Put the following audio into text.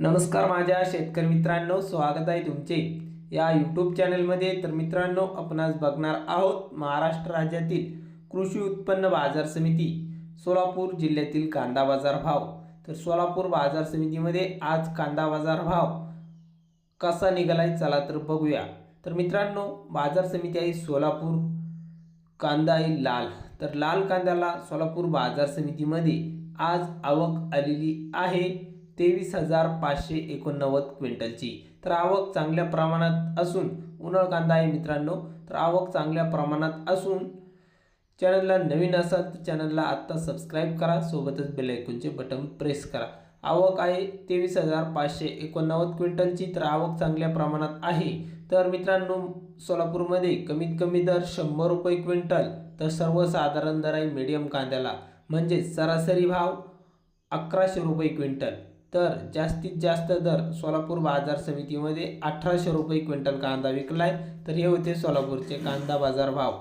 नमस्कार माझ्या शेतकरी मित्रांनो स्वागत आहे तुमचे. या यूट्यूब चॅनलमध्ये तर मित्रांनो आपण आज बघणार आहोत महाराष्ट्र राज्यातील कृषी उत्पन्न बाजार समिती सोलापूर जिल्ह्यातील कांदा बाजार भाव. तर सोलापूर बाजार समितीमध्ये आज कांदा बाजार भाव कसा निघालाय चला तर बघूया. तर मित्रांनो बाजार समिती आहे सोलापूर कांदा आहे लाल. तर लाल कांद्याला सोलापूर बाजार समितीमध्ये आज आवक आलेली आहे. तेवीस हजार पाचशे एकोणनव्वद क्विंटलची. तर आवक चांगल्या प्रमाणात असून उन्हाळ कांदा आहे मित्रांनो तर आवक चांगल्या प्रमाणात असून चॅनलला नवीन असाल तर चॅनलला आत्ता सबस्क्राईब करा सोबतच बेल आयकॉनचे बटन प्रेस करा. आवक आहे तेवीस हजार पाचशे एकोणनव्वद क्विंटलची तर आवक चांगल्या प्रमाणात आहे. तर मित्रांनो सोलापूरमध्ये कमीत कमी दर शंभर रुपये क्विंटल तर सर्वसाधारण दर आहे मीडियम कांद्याला. म्हणजे सरासरी भाव अकराशे रुपये क्विंटल. तर जास्तीत जास्त दर सोलापूर बाजार समितीमध्ये अठराशे रुपये क्विंटल कांदा विकलाय. तर हे होते सोलापूरचे कांदा बाजार भाव.